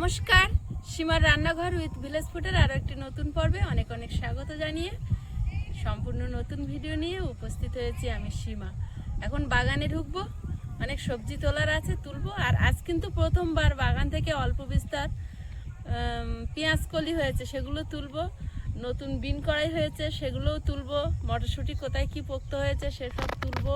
নমস্কার। সীমার রান্নাঘর উইথ ভিলেজ ফুডের আরও একটি নতুন পর্বে অনেক অনেক স্বাগত জানিয়ে সম্পূর্ণ নতুন ভিডিও নিয়ে উপস্থিত হয়েছি আমি সীমা। এখন বাগানে ঢুকবো, অনেক সবজি তোলার আছে তুলবো, আর আজ কিন্তু প্রথমবার বাগান থেকে অল্প বিস্তার পেঁয়াজ কলি হয়েছে সেগুলো তুলবো, নতুন বিন কড়াই হয়েছে সেগুলোও তুলবো, মটরশুঁটি কোথায় কি পোক্ত হয়েছে সেসব তুলবো।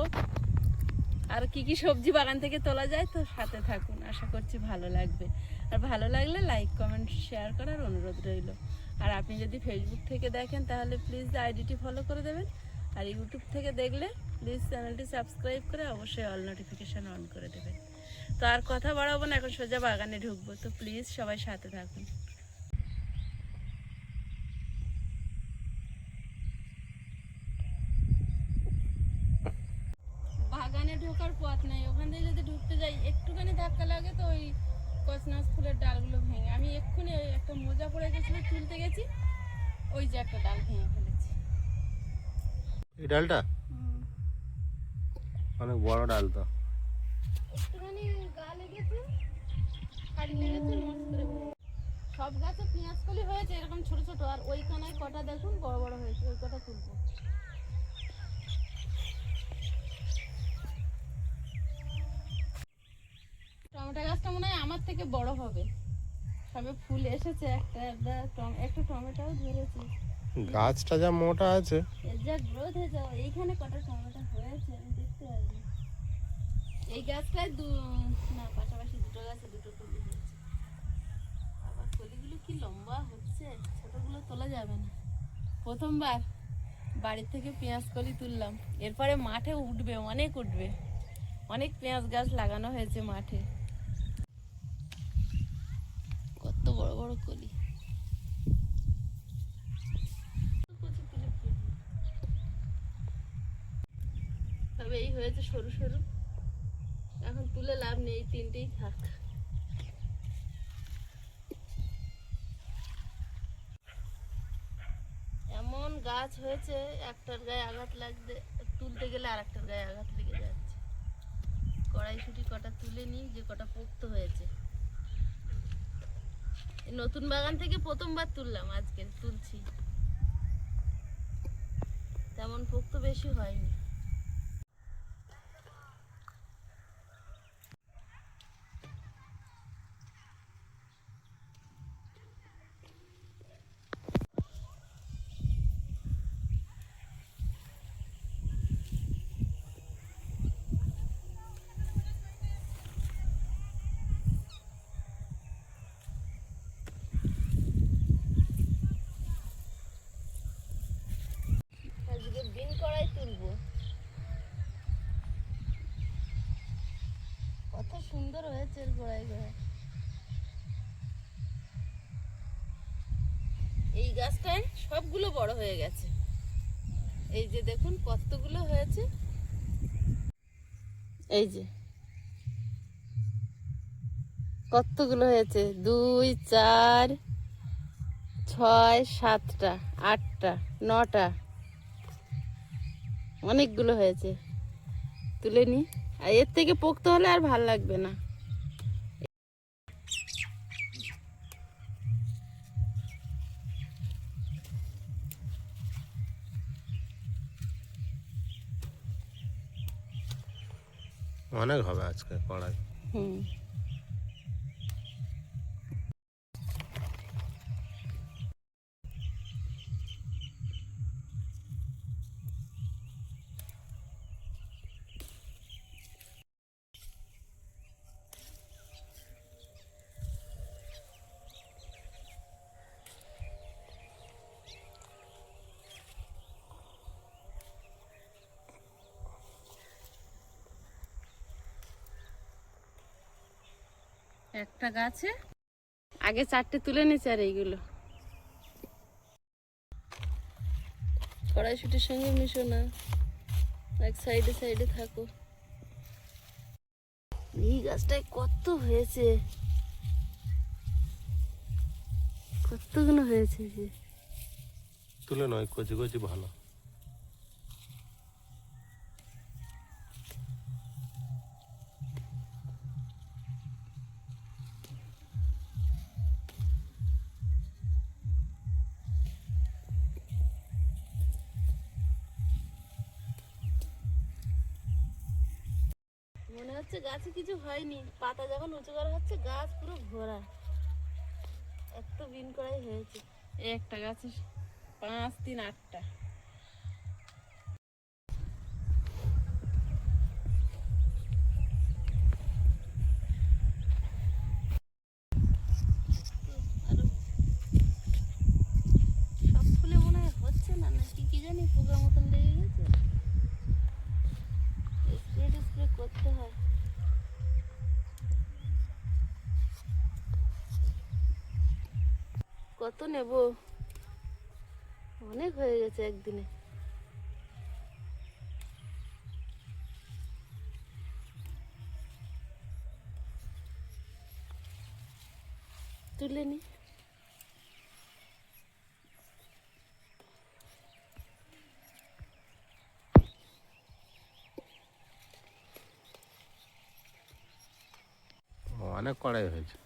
আর কি কি সবজি বাগান থেকে তোলা যায় তো সাথে থাকুন, আশা করছি ভালো লাগবে। আর ভালো লাগলে লাইক কমেন্ট শেয়ার করার অনুরোধ রইল। আর আপনি যদি ফেসবুক থেকে দেখেন, তাহলে প্লিজ আইডিটি ফলো করে দেবেন। আর ইউটিউব থেকে দেখলে প্লিজ চ্যানেলটি সাবস্ক্রাইব করে অবশ্যই অল নোটিফিকেশান অন করে দেবেন। তো আর কথা বাড়াবো না, এখন সোজা বাগানে ঢুকবো। তো প্লিজ সবাই সাথে থাকুন। বাগানে ঢোকার পথ নাই। ওখান থেকে যদি ঢুকতে যাই, একটুখানি ধাক্কা লাগে তো ওই কচনাস ফুলের ডালগুলো ভেঙে আমি এক্ষুনি একটা মোজা পড়ে গেছিল তুলতে গেছি ওই যে একটা ডাল ভেঙে ফেলেছি। এই ডালটা? অনেক বড় ডাল তো। একটুখানি গা লেগেছে হাড়ি লেগেছে নষ্ট করে সব গাছে পেঁয়াজ কলি হয়েছে এরকম ছোট ছোট আর ওই কানায় কটা দেখুন বড় বড় হয়েছে ওই কটা তুলবো। টমেটো গাছটা মনে হয় আমার থেকে বড় হবে। সবে ফুল এসেছে একটা একটা একটা টমেটোও ধরেছে। গাছটা যা মোটা আছে। এর যা গ্রোথ হয়েছে এইখানে কটা টমেটো হয়েছে আমি দেখতে পাইনি এই গাছটায় দু না পাশাপাশি দুটো গাছে দুটো কলি হয়েছে। আবার কলিগুলো কি লম্বা হচ্ছে ছোটগুলো তোলা যাবে না। প্রথমবার বাড়ির থেকে পেঁয়াজ কলি তুললাম এরপরে মাঠে উঠবে অনেক উঠবে। অনেক পেঁয়াজ গাছ লাগানো হয়েছে মাঠে। কত বড় বড় কলি। তবে এই হয়েছে সরু সরু। এখন তুলে লাভ নেই তিনটেই থাক। এমন গাছ হয়েছে, একটার গায়ে আঘাত লাগতে, তুলতে গেলে আর একটার গায়ে আঘাত লেগে যাচ্ছে। কড়াইশুটি কটা তুলে নিই, যে কটা পোক্ত হয়েছে। নতুন বাগান থেকে প্রথমবার তুললাম আজকে তুলছি। তেমন পোক তো বেশি হয়নি আজকে বিন কড়াই তুলবো কত সুন্দর হয়েছে এর গোড়ায় গোড়ায়। এই গাছটায় সবগুলো বড় হয়ে গেছে। এই যে দেখুন কতগুলো হয়েছে। এই যে কতগুলো হয়েছে? দুই, চার, ছয়, সাতটা, আটটা, নটা। অনেকগুলো হয়েছে। তুলে নি। আর এর থেকে পোক্ত হলে আর ভালো লাগবে না। অনেক হবে আজকে কড়াই। হুম। একটা গাছে? আগে চারটে তুলে নিচ্ছে আর এইগুলো। কড়াইশুটির সঙ্গে মিশো না। এক সাইডে সাইডে থাকো। এই গাছটায় কত হয়েছে? কতগুলো হয়েছে যে? তুলে নয় কচি কচি ভালো। গাছে কিছু হয়নি, পাতা যখন উঁচু করা হচ্ছে, গাছ পুরো ভরা। এত বিন করাই হয়েছে। একটা গাছে পাঁচ, তিন, আটটা। কত নেব? অনেক হয়ে গেছে একদিনে। তুলে নি। অনেক কড়াই হয়েছে।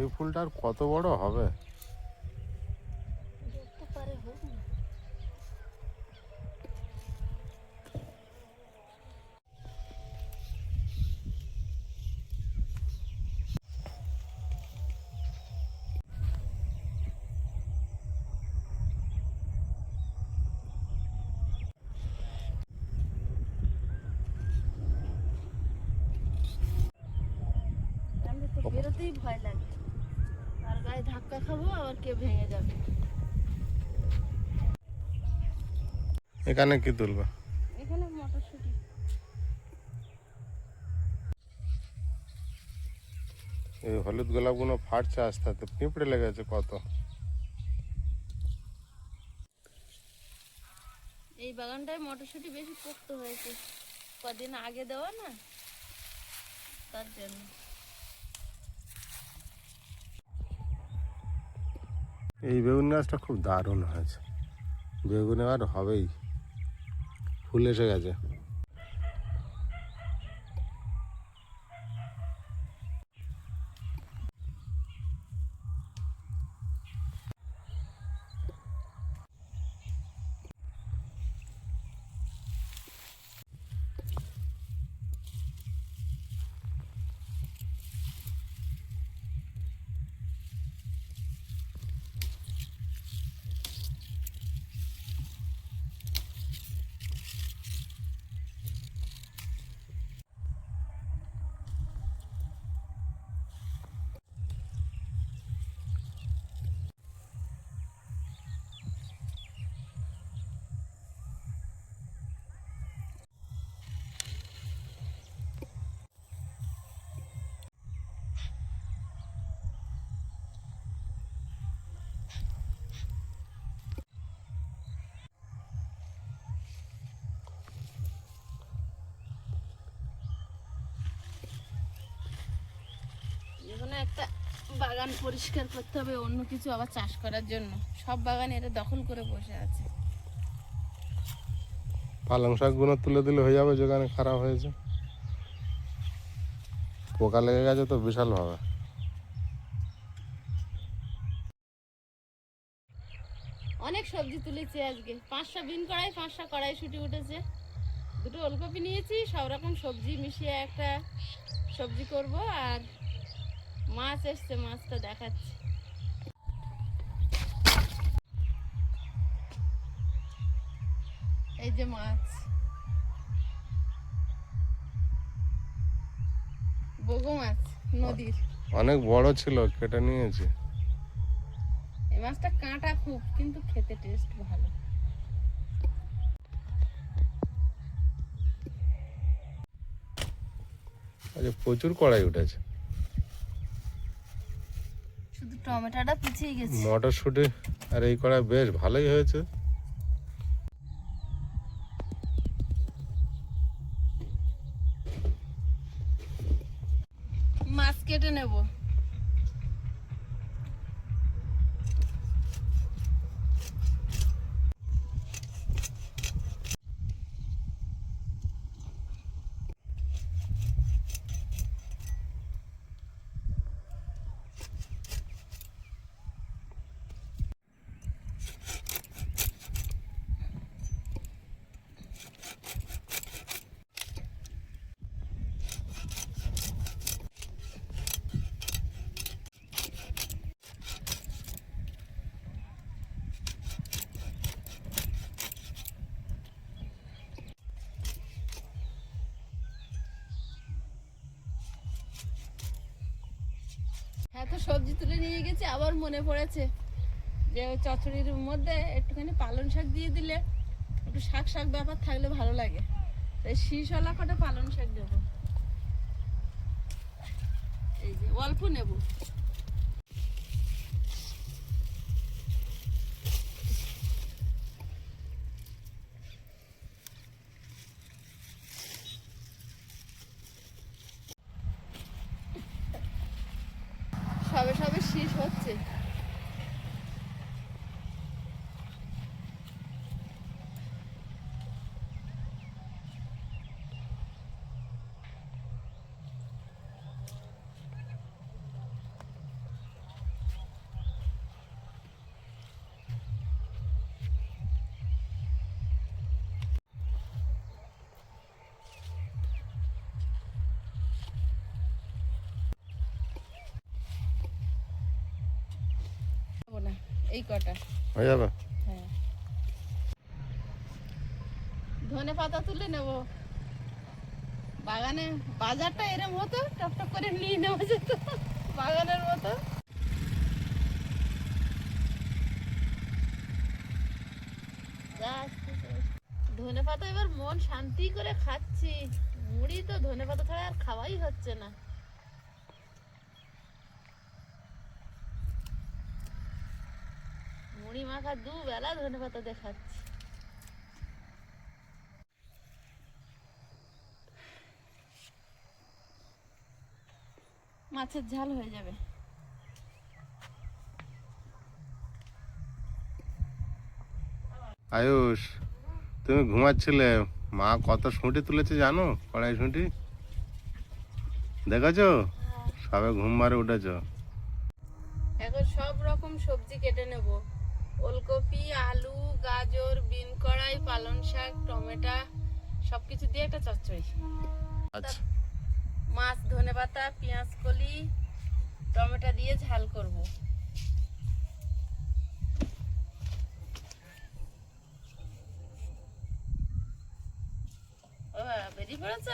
এই ফুলটা আর কত বড় হবে? এখানে কি তুলবে? এখানে মটরশুঁটি। এই হলুদ গোলাপগুলো ফাটছে আস্তে আস্তে পিঁপড়ে লেগেছে কত। এই বাগানটায় মটরশুঁটি বেশি পোক্ত হয়েছে। কদিন আগে দেওয়া না? তার জন্য। এই বেগুন গাছটা খুব দারুণ হয়েছে। বেগুন আর হবেই। ফুল এসে গেছে। একটা বাগান পরিষ্কার করতে হবে অন্য কিছু আবার চাষ করার জন্য। সব বাগান এটা দখল করে বসে আছে। পালং শাকগুলো তুলে দিলে হয়ে যাবে যেখানে খারাপ হয়েছে। পোকা লেগে গেছে তো বিশাল ভাবে। অনেক সবজি তুলেছি আজকে। পাঁচটা বিন কড়াই পাঁচটা কড়াই শুটি উঠেছে। দুটো ওলকপি নিয়েছি সব রকম সবজি মিশিয়ে একটা সবজি করব আর মাছ এসছে মাছটা দেখাচ্ছি। এই যে মাছ। বগো মাছ নদীর। অনেক বড় ছিল কেটে নিয়েছে। এই মাছটা কাঁটা খুব কিন্তু খেতে টেস্ট ভালো। আচ্ছা প্রচুর কড়াই উঠেছে। টমেটোটা পিছিয়ে গেছে। মটরশুঁটি আর এই করা বেশ ভালোই হয়েছে। তুলে নিয়ে গেছে, আবার মনে পড়েছে যে চচড়ির মধ্যে একটুখানি পালন শাক দিয়ে দিলে একটু শাক শাক ব্যাপার থাকলে ভালো লাগে। তাই শীষওয়ালা কটা পালন শাক দেবো? এই যে অল্প নেব। এই কটা। হয়ে যাবে? হ্যাঁ। ধনে পাতা তুলে নেব। বাগানে বাজারটা এরম হতো টপ টপ করে নিয়ে নেওয়া যেত বাগানের মতো। ধনে পাতা এবার মন শান্তি করে খাচ্ছি। মুড়ি তো ধনে পাতা ছাড়া আর খাওয়াই হচ্ছে না। মুড়ি মাখা দু বেলা ধনে পাতা দেখাচ্ছি। মাছের ঝাল হয়ে যাবে। আয়ুষ তুমি ঘুমাচ্ছিলে? মা কত শুঁটি তুলেছে জানো? কড়াই শুঁটি? দেখেছ? সবে ঘুম মারে উঠেছো। এখন সব রকম সবজি কেটে নেব। ওলকপি আলু গাজর বিন কড়াই পালং শাক টমেটো সব কিছু দিয়ে একটা চচ্চড়ি। আচ্ছা। মাছ ধনে পাতা পেঁয়াজ কলি টমেটো দিয়ে ঝাল করব। ও বেরিয়ে পড়েছ?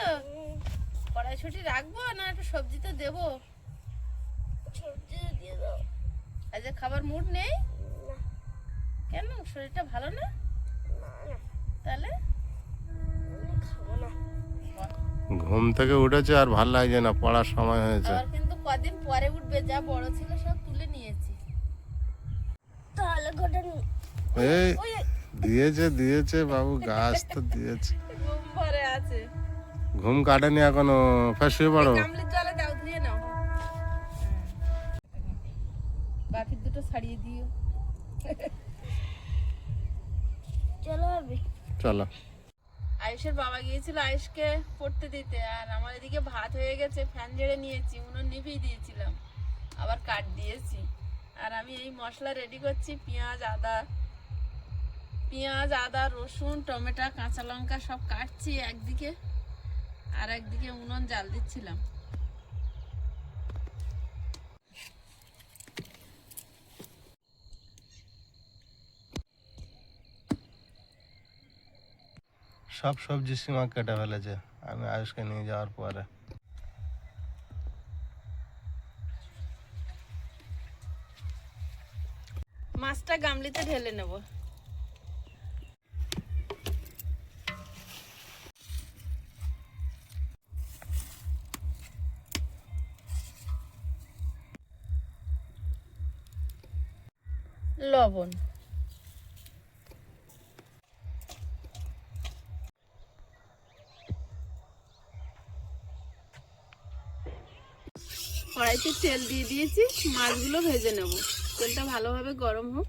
কড়াইশুটি রাখব না একটু সবজিতে দেবো? সবজি দিয়ে দাও। আজকে খাবার মুড নেই? কেন? শরীরটা ভালো না? তাহলে? ঘুম থেকে উঠেছে আর ভালো লাগছে না পড়ার সময় হয়েছে। আবার কিন্তু কদিন পরে উঠবে যা বড় ছিল সব তুলে নিয়েছি। তাহলে ঘটে এই দিয়েছে দিয়েছে বাবু গাছ তো দিয়েছে। ঘুম ভরে আছে। ঘুম কাটেনি এখনও ফের শুয়ে পড়ো। গামলির জলে দাও ধুয়ে নাও। বাপির দুটো ছাড়িয়ে দিও। চলো আয়ুষের বাবা গিয়েছিল আয়ুষকে পড়তে দিতে আর আমার এদিকে ভাত হয়ে গেছে ফ্যান ঝেড়ে নিয়েছি উনুন নিভিয়ে দিয়েছিলাম। আবার কাট দিয়েছি। আর আমি এই মশলা রেডি করছি পেঁয়াজ আদা পেঁয়াজ আদা রসুন টমেটো কাঁচা লঙ্কা সব কাটছি একদিকে আর একদিকে উনুন জাল দিচ্ছিলাম। সব সবজি সীমা কেটে ফেলেছে। আমি আয়ুষকে নিয়ে যাওয়ার পরে। মাছটা গামলিতে ঢেলে নেব। লবণ। কড়াইতে তেল দিয়ে দিয়েছি, মাছগুলো ভেজে নেব। তেলটা ভালোভাবে গরম হোক।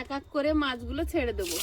এক এক করে মাছগুলো ছেড়ে দেবো।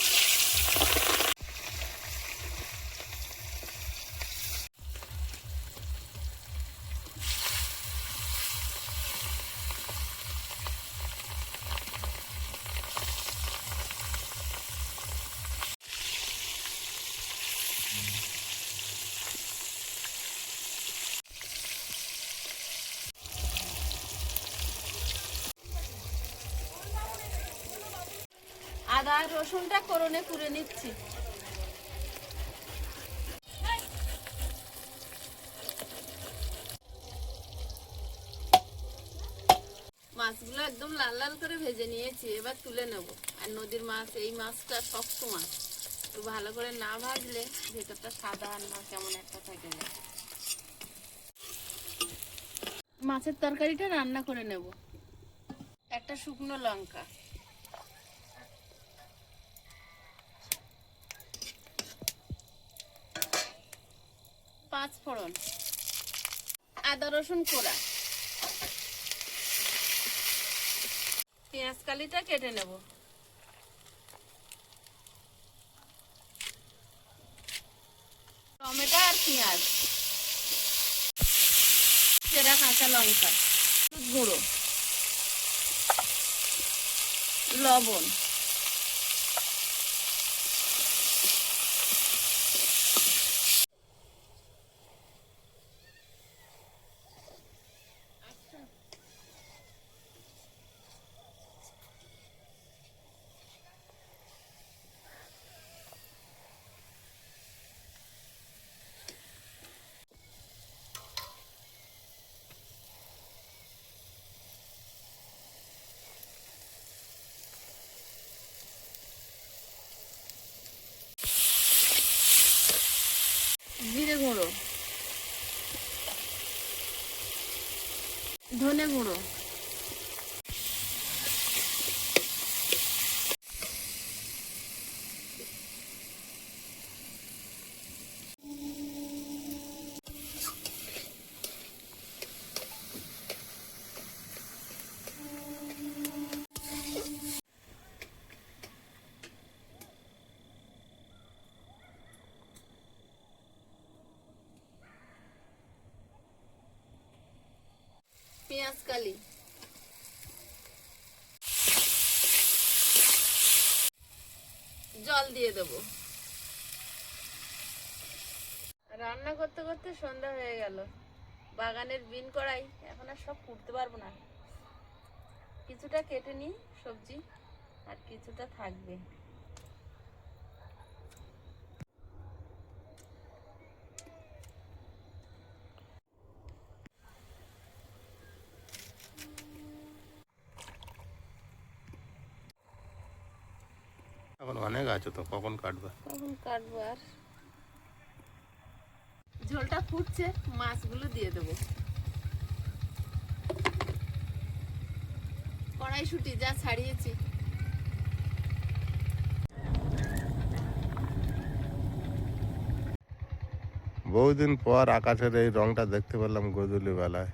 আর রসুনটা করনে পুড়ে নিচ্ছি। মাছগুলো একদম লাল লাল করে ভেজে নিয়েছি, এবার তুলে নেব। আর নদীর মাছ, এই মাছটা শক্ত মাছ। একটু ভালো করে না ভাজলে ভেতরটা সাদা আর না কেমন একটা থেকে। যায় মাছের তরকারিটা রান্না করে নেব। একটা শুকনো লঙ্কা। পাঁচ ফোড়ন। আদা, রসুন, কোড়া। পেঁয়াজ কালিটা কেটে নেব। টমেটো আর পেঁয়াজ। চেরা কাঁচা লঙ্কা। গুঁড়ো। লবণ জিরে গুঁড়ো ধনে গুঁড়ো পেঁয়াজ জল দিয়ে দেব। রান্না করতে করতে সন্ধ্যা হয়ে গেল। বাগানের বিন কড়াই, এখন আর সব কুটতে পারব না। কিছুটা কেটে নিই সবজি, আর কিছুটা থাকবে এখন অনেক আছে তো কখন কাটবে? কখন কাটবো আর? ঝোলটা ফুটছে মাছগুলো দিয়ে দেবো। কড়াইশুটি যা ছাড়িয়েছি। বহুদিন পর আকাশের এই রংটা দেখতে পেলাম গধূলি বেলায়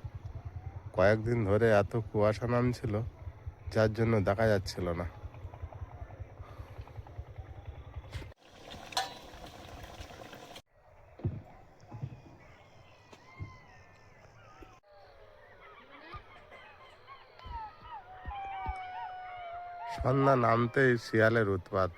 কয়েকদিন ধরে এত কুয়াশা নামছিল যার জন্য দেখা যাচ্ছিল না। সন্ধ্যা নামতেই শিয়ালের উৎপাত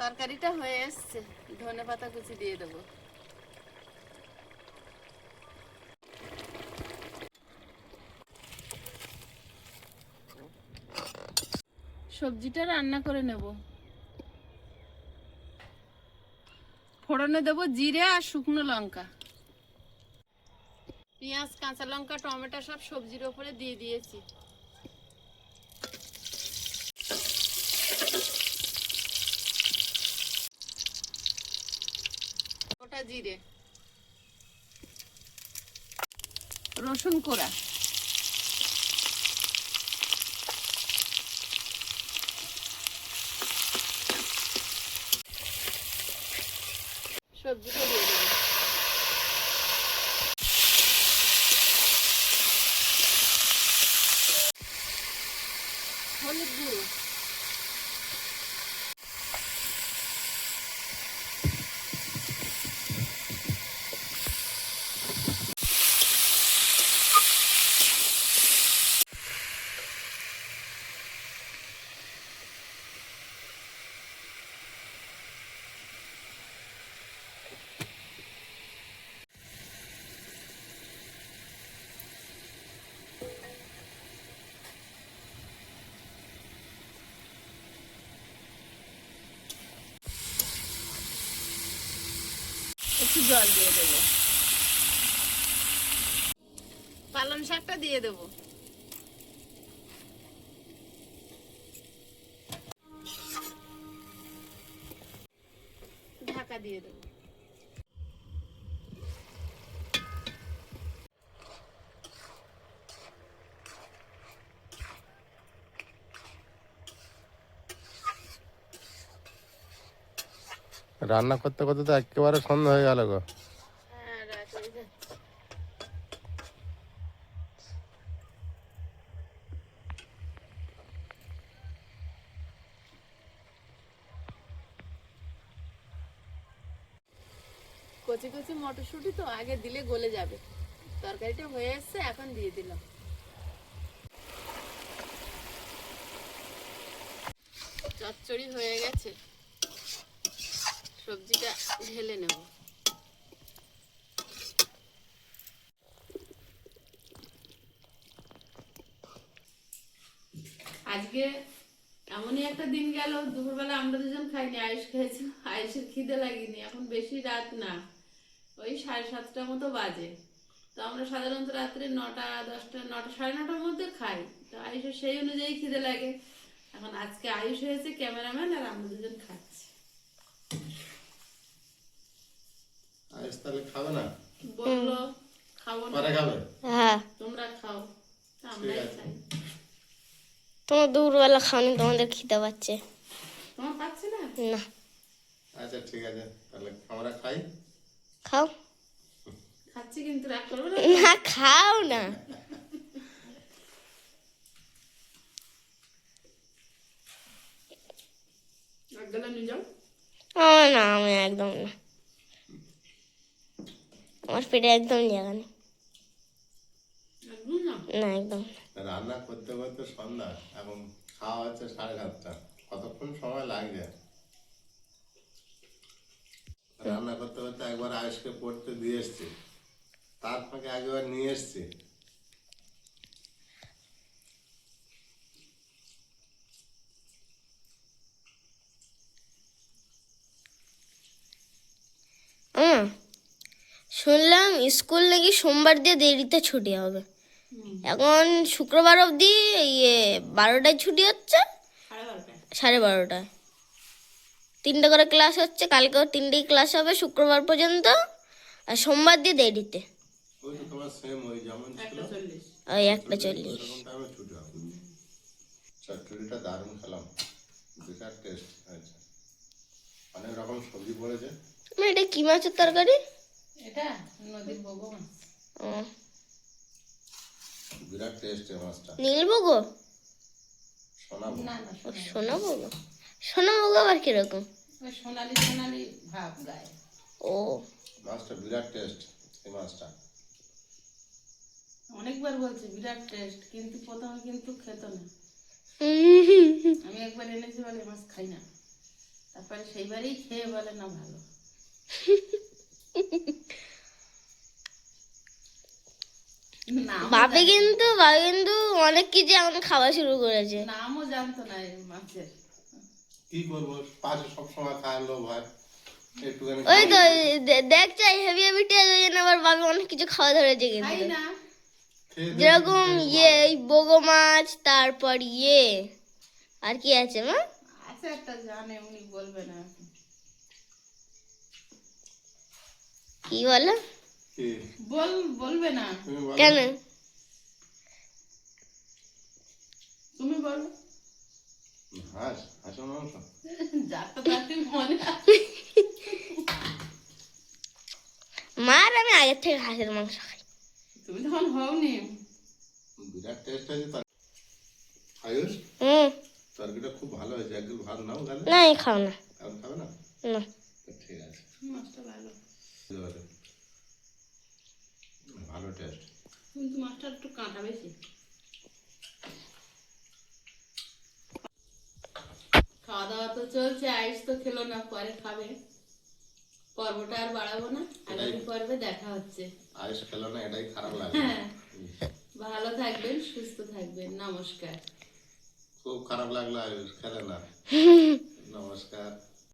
তরকারিটা হয়ে এসছে ধনে পাতা কুচি দিয়ে দেবো সবজিটা রান্না করে নেব। ফোড়নে দেব জিরে আর শুকনো লঙ্কা। পেঁয়াজ, কাঁচা লঙ্কা, টমেটো সব সবজির ওপরে দিয়ে দিয়েছি। গোটা জিরে। রসুন কোড়া। সবজিটা দিয়ে দেবো হলুদ গুঁড়ো একটু জল দিয়ে দেবো। পালং শাকটা দিয়ে দেবো। ঢাকা দিয়ে দেবো। রান্না করতে করতে তো একেবারে সন্ধ্যা হয়ে গেল গো। কচি কচি মটরশুঁটি তো আগে দিলে গলে যাবে। তরকারিটা হয়ে এসছে, এখন দিয়ে দিলাম। চচ্চড়ি হয়ে গেছে। সবজিটা ঢেলে নেব। আজকে এমনই একটা দিন গেল, দুপুরবেলা আমরা দুজন খাইনি, আয়ুষ খেয়েছিল আয়ুষের খিদে লাগেনি, এখন বেশি রাত না, ওই সাড়ে সাতটা মতো বাজে। তো আমরা সাধারণত রাত্রে নটা, দশটা, নটা, সাড়ে নটার মধ্যে খাই, তো আয়ুষের সেই অনুযায়ী খিদে লাগে। এখন আজকে আয়ুষ হয়েছে ক্যামেরাম্যান আর আমরা দুজন খাচ্ছি আইস তাহলে খাবে না? বলল খাব না। পরে খাবে? হ্যাঁ। তোমরা খাও আমরাই খাই। তোমার দুপুরবেলা খাওনি তোমাদের খিদে পাচ্ছে। তোমার পাচ্ছি না? না। আচ্ছা ঠিক আছে। তাহলে আমরা খাই। খাও। খাচ্ছি কিন্তু রাগ করবে না না খাও না। আমার না আমি একদম না। আমার পেটে একদম জায়গা নেই। একদম না? না একদম। রান্না করতে করতে সন্ধ্যা এখন খাওয়া হচ্ছে সাড়ে সাতটা। কতক্ষণ সময় লাগছে রান্না করতে করতে একবার আয়ুষকে পড়তে দিয়ে এসছি। তার ফাঁকে একবার নিয়ে এসছি। হুম। শুনলাম স্কুল নাকি সোমবার দিয়ে দেরিতে ছুটি হবে। এখন শুক্রবার অবধি ইয়ে বারোটায় ছুটি হচ্ছে। সাড়ে বারোটায়। তিনটে করে ক্লাস হচ্ছে কালকেও তিনটেই ক্লাস হবে শুক্রবার পর্যন্ত আর সোমবার দিয়ে দেরিতে। ওই একটা চল্লিশ। দারুণ খেলাম। টেস্ট হয়েছে। অনেক রকম সবজি পড়েছে। মানে এটা কি মাছের তরকারি? এটা নদীর বগো মাছ। ও। বিরাট টেস্ট এই মাছটা। নীলবগো না না। সোনাবগো সোনাবগো আবার কীরকম? ওই সোনালি সোনালি ভাব গায়ে। ও। মাছটা বিরাট টেস্ট এই মাছটা। অনেকবার বলছে বিরাট টেস্ট কিন্তু প্রথমে কিন্তু খেত না। আমি একবার এনেছি বলে মাছ খাই না। তারপরে সেইবারই খেয়ে বলে না ভালো। বাপে কিন্তু বাপে কিন্তু অনেক কিছু এখন খাওয়া শুরু করেছে। নামও জানতো না এই মাছের কি করব? পাশে সবসময় খাওয়ার লোভ হয়। ওই তো দে- দেখছ হেভি হেভি টেস্ট ওই জন্য আবার বাবা অনেক কিছু খাওয়া ধরেছে কিন্তু। না। যেরকম ইয়ে এই বগো মাছ তারপর ইয়ে আর কি আছে মা? আছে একটা জানে উনি বলবে না। কি বলো? বল বলবে না। কেন? তুমি বলো। হাঁস মনে আছে। আমি আগের থেকে হাঁসের মাংস খাই। তুমি তখন হওনি। বিরাট টেস্ট হয়েছে তার। আয়ুষ হুম। তরকারিটা খুব ভালো হয়েছে। একদিন ভাত নাও না খাও না। খাবে না? না। ঠিক আছে। মাছটা ভালো। এবারে। ভালো টেস্ট কিন্তু মাছটা একটু কাঁটা বেশি। খাওয়া দাওয়া তো চলছে আইস তো খেলো না পরে খাবে। পর্বটা আর বাড়াবো না আগামী পর্বে দেখা হচ্ছে। আয়ুষ খেলো না এটাই খারাপ লাগে হ্যাঁ। ভালো থাকবেন সুস্থ থাকবেন নমস্কার। খুব খারাপ লাগল আয়ুষ খেলে না। নমস্কার